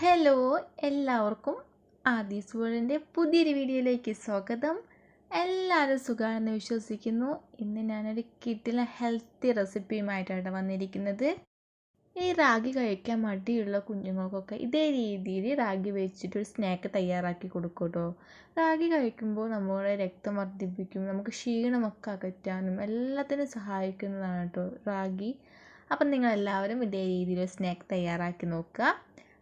Hello എല്ലാവർക്കും ആദീസ് വേൾഡിന്റെ പുതിയൊരു വീഡിയോയിലേക്ക് സ്വാഗതം. എല്ലാവരും സുഖമാണെന്ന് വിശ്വസിക്കുന്നു. ഇന്ന് ഞാനൊരു കിട്ടിലെ ഹെൽത്തി റെസിപ്പിയുമായിട്ടാണ് വന്നിരിക്കുന്നത്. ഈ റാഗി കഴിക്കാൻ മടിയുള്ള കുഞ്ഞുങ്ങൾക്കൊക്കെ ഇതേ രീതിയിൽ റാഗി വെച്ചിട്ട് ഒരു സ്നാക്ക് തയ്യാറാക്കി കൊടുക്കൂട്ടോ. റാഗി കഴിക്കുമ്പോൾ നമ്മുടെ രക്തം വർദ്ധിപ്പിക്കും നമുക്ക് ക്ഷീണമൊക്കെ അകറ്റാനും എല്ലാത്തിനും സഹായിക്കുന്നതാണ് കേട്ടോ റാഗി. അപ്പം നിങ്ങളെല്ലാവരും ഇതേ രീതിയിൽ സ്നാക്ക് തയ്യാറാക്കി നോക്കുക.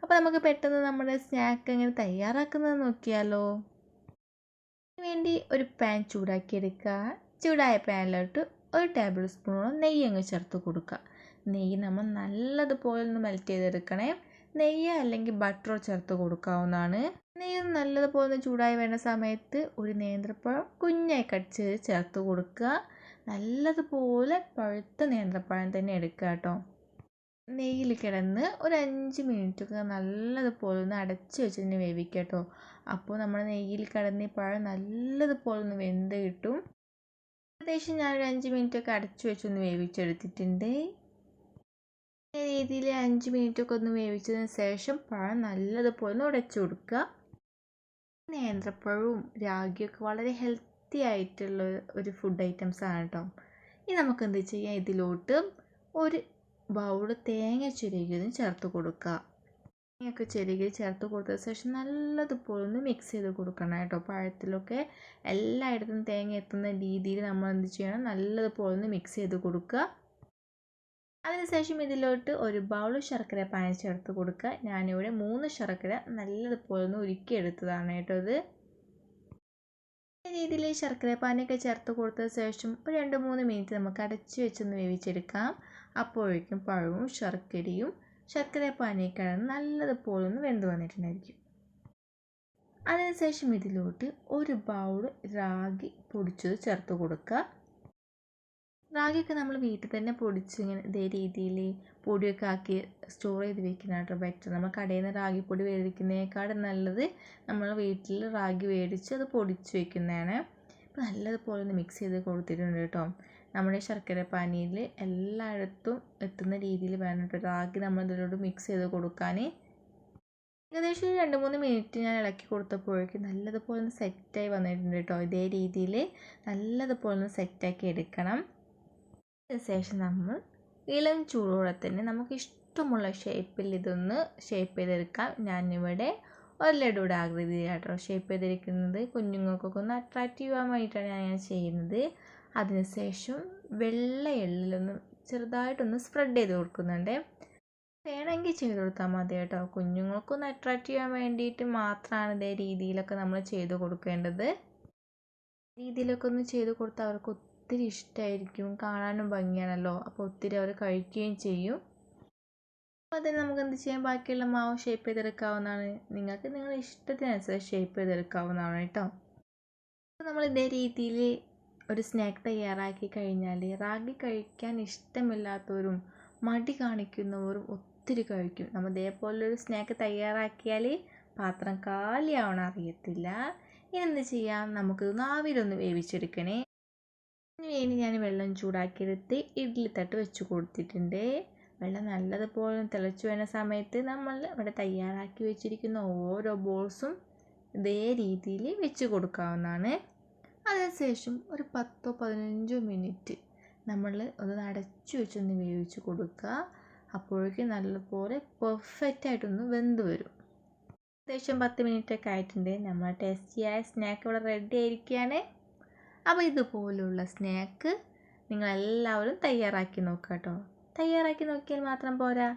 അപ്പോൾ നമുക്ക് പെട്ടെന്ന് നമ്മുടെ സ്നാക്ക് എങ്ങനെ തയ്യാറാക്കുന്നത് നോക്കിയാലോ. വേണ്ടി ഒരു പാൻ ചൂടാക്കിയെടുക്കുക. ചൂടായ പാനിലോട്ട് ഒരു ടേബിൾ സ്പൂണോളം നെയ്യ് അങ്ങ് ചേർത്ത് കൊടുക്കുക. നെയ്യ് നമ്മൾ നല്ലതുപോലെ ഒന്ന് മെൽറ്റ് ചെയ്തെടുക്കണേ. നെയ്യ് അല്ലെങ്കിൽ ബട്ടറോ ചേർത്ത് കൊടുക്കാവുന്നതാണ്. നെയ്യ് നല്ലതുപോലെ ഒന്ന് ചൂടായി വേണ്ട സമയത്ത് ഒരു നേന്ത്രപ്പഴം കുഞ്ഞായി കട്ട് ചെയ്ത് ചേർത്ത് കൊടുക്കുക. നല്ലതുപോലെ പഴുത്ത നേന്ത്രപ്പഴം തന്നെ എടുക്കുക കേട്ടോ. നെയ്യിൽ കിടന്ന് ഒരു അഞ്ച് മിനിറ്റൊക്കെ നല്ലതുപോലെ ഒന്ന് അടച്ച് വെച്ചിട്ട് വേവിക്കുക കേട്ടോ അപ്പോൾ നമ്മൾ നെയ്യിൽ കിടന്ന് പഴം നല്ലതുപോലെ ഒന്ന് വെന്ത് കിട്ടും. ഏകദേശം ഞാനൊരു അഞ്ച് മിനിറ്റൊക്കെ അടച്ച് വെച്ചൊന്ന് വേവിച്ചെടുത്തിട്ടുണ്ട്. ഈ രീതിയിൽ അഞ്ച് മിനിറ്റൊക്കെ ഒന്ന് വേവിച്ചതിന് ശേഷം പഴം നല്ലതുപോലെ ഒന്ന് ഉടച്ചു കൊടുക്കുക. നേന്ത്രപ്പഴവും രാഗിയൊക്കെ വളരെ ഹെൽത്തി ആയിട്ടുള്ള ഒരു ഫുഡ് ഐറ്റംസ് ആണ് കേട്ടോ ഇനി നമുക്ക് എന്ത് ചെയ്യാം? ഇതിലോട്ട് ഒരു ബൗൾ തേങ്ങ ചിരകിയതും ചേർത്ത് കൊടുക്കുക. തേങ്ങയൊക്കെ ചിരകി ചേർത്ത് കൊടുത്ത ശേഷം നല്ലതുപോലെ ഒന്ന് മിക്സ് ചെയ്ത് കൊടുക്കണം കേട്ടോ. പഴത്തിലൊക്കെ എല്ലായിടത്തും തേങ്ങ എത്തുന്ന രീതിയിൽ നമ്മൾ എന്ത് ചെയ്യണം? നല്ലതുപോലെ ഒന്ന് മിക്സ് ചെയ്ത് കൊടുക്കുക. അതിനുശേഷം ഇതിലോട്ട് ഒരു ബൗൾ ശർക്കര പാനി ചേർത്ത് കൊടുക്കുക. ഞാനിവിടെ മൂന്ന് ശർക്കര നല്ലതുപോലെ ഒന്ന് ഉരുക്കി എടുത്തതാണ് കേട്ടോ ഇത്. രീതിയിൽ ശർക്കര പാനിയൊക്കെ ചേർത്ത് കൊടുത്ത ശേഷം ഒരു രണ്ട് മൂന്ന് മിനിറ്റ് നമുക്ക് അടച്ചു വെച്ചൊന്ന് വേവിച്ചെടുക്കാം. അപ്പോഴേക്കും പഴവും ശർക്കരയും ശർക്കര പാനിയൊക്കെയാണ് നല്ലതുപോലെ ഒന്ന് വെന്ത് വന്നിട്ടുണ്ടായിരിക്കും. അതിനുശേഷം ഇതിലോട്ട് ഒരു ബൗൾ റാഗി പൊടിച്ചത് ചേർത്ത് കൊടുക്കുക. റാഗിയൊക്കെ നമ്മൾ വീട്ടിൽ തന്നെ പൊടിച്ച് ഇങ്ങനെ ഇതേ രീതിയിൽ പൊടിയൊക്കെ ആക്കി സ്റ്റോർ ചെയ്ത് വെക്കുന്നതാട്ടോ ബെറ്റർ നമ്മൾ കടയിൽ നിന്ന് റാഗി പൊടി മേടിക്കുന്നതിനേക്കാളും നല്ലത് നമ്മൾ വീട്ടിൽ റാഗി മേടിച്ച് അത് പൊടിച്ച് വെക്കുന്നതാണ്. അപ്പോൾ നല്ലതുപോലെ ഒന്ന് മിക്സ് ചെയ്ത് കൊടുത്തിട്ടുണ്ട് കേട്ടോ. നമ്മുടെ ശർക്കര പാനിയിൽ എല്ലായിടത്തും എത്തുന്ന രീതിയിൽ വേണം കേട്ടോ നമ്മൾ ഇതിലോട്ട് മിക്സ് ചെയ്ത് കൊടുക്കാൻ ഏകദേശം ഒരു രണ്ട് മൂന്ന് മിനിറ്റ് ഞാൻ ഇളക്കി കൊടുത്തപ്പോഴേക്കും നല്ലതുപോലെ ഒന്ന് സെറ്റായി വന്നിട്ടുണ്ട് കേട്ടോ ഇതേ രീതിയിൽ നല്ലതുപോലെ ഒന്ന് സെറ്റാക്കി എടുക്കണം. അതിനുശേഷം നമ്മൾ ഇളം ചൂടോടെ തന്നെ നമുക്ക് ഇഷ്ടമുള്ള ഷേപ്പിൽ ഇതൊന്ന് ഷേപ്പ് ചെയ്തെടുക്കാം. ഞാനിവിടെ ഒരു ലഡുയുടെ ആകൃതിയിലാട്ടോ ഷേപ്പ് ചെയ്തിരിക്കുന്നത്. കുഞ്ഞുങ്ങൾക്കൊക്കെ ഒന്ന് അട്രാക്റ്റീവ് ആവാൻ വേണ്ടിയിട്ടാണ് ഞാൻ ചെയ്യുന്നത്. അതിനുശേഷം വെള്ള എള്ളിലൊന്ന് ചെറുതായിട്ടൊന്ന് സ്പ്രെഡ് ചെയ്ത് കൊടുക്കുന്നുണ്ട്. വേണമെങ്കിൽ ചെയ്ത് കൊടുത്താൽ മതി കേട്ടോ. കുഞ്ഞുങ്ങൾക്കൊന്ന് അട്രാക്റ്റ് ചെയ്യാൻ വേണ്ടിയിട്ട് മാത്രമാണ് ഇതേ രീതിയിലൊക്കെ നമ്മൾ ചെയ്ത് കൊടുക്കേണ്ടത്. രീതിയിലൊക്കെ ഒന്ന് ചെയ്ത് കൊടുത്താൽ അവർക്ക് ഒത്തിരി ഇഷ്ടമായിരിക്കും കാണാനും ഭംഗിയാണല്ലോ. അപ്പോൾ ഒത്തിരി അവർ കഴിക്കുകയും ചെയ്യും. അപ്പോൾ അതിന് നമുക്ക് എന്ത് ചെയ്യാം? ബാക്കിയുള്ള മാവ് ഷേപ്പ് ചെയ്തെടുക്കാവുന്നതാണ്. നിങ്ങൾക്ക് നിങ്ങളുടെ ഇഷ്ടത്തിനനുസരിച്ച് ഷേപ്പ് ചെയ്തെടുക്കാവുന്നതാണ് കേട്ടോ. നമ്മൾ ഇതേ രീതിയിൽ ഒരു സ്നാക്ക് തയ്യാറാക്കി കഴിഞ്ഞാൽ റാഗി കഴിക്കാൻ ഇഷ്ടമില്ലാത്തവരും മടി കാണിക്കുന്നവരും ഒത്തിരി കഴിക്കും. നമ്മൾ ഇതേപോലൊരു സ്നാക്ക് തയ്യാറാക്കിയാൽ പാത്രം കാലിയാവണം അറിയത്തില്ല. ഇനി എന്ത് ചെയ്യാം നമുക്ക് ആവിയിലൊന്ന് വേവിച്ചെടുക്കണേ. വേണ്ടി ഞാൻ വെള്ളം ചൂടാക്കിയെടുത്ത് ഇഡ്ഡലി തട്ട് വെച്ച് കൊടുത്തിട്ടുണ്ട്. വെള്ളം നല്ലതുപോലെ തിളച്ച് വരുന്ന സമയത്ത് നമ്മൾ ഇവിടെ തയ്യാറാക്കി വെച്ചിരിക്കുന്ന ഓരോ ബോൾസും ഇതേ രീതിയിൽ വെച്ച് കൊടുക്കാവുന്നതാണ്. അതിനുശേഷം ഒരു പത്തോ പതിനഞ്ചോ മിനിറ്റ് നമ്മൾ ഒന്ന് അടച്ചു വെച്ചൊന്ന് വേവിച്ച് കൊടുക്കുക. അപ്പോഴേക്കും നല്ലപോലെ പെർഫെക്റ്റ് ആയിട്ടൊന്ന് വെന്ത് വരും. ഏകദേശം പത്ത് മിനിറ്റ് ഒക്കെ ആയിട്ടുണ്ട് നമ്മൾ ടേസ്റ്റിയായ സ്നാക്ക് ഇവിടെ റെഡി ആയിരിക്കുകയാണ്. അപ്പോൾ ഇതുപോലുള്ള സ്നാക്ക് നിങ്ങളെല്ലാവരും തയ്യാറാക്കി നോക്കുക കേട്ടോ. തയ്യാറാക്കി നോക്കിയാൽ മാത്രം പോരാ.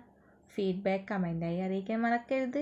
ഫീഡ്ബാക്ക് കമന്റായി അറിയിക്കാൻ മറക്കരുത്.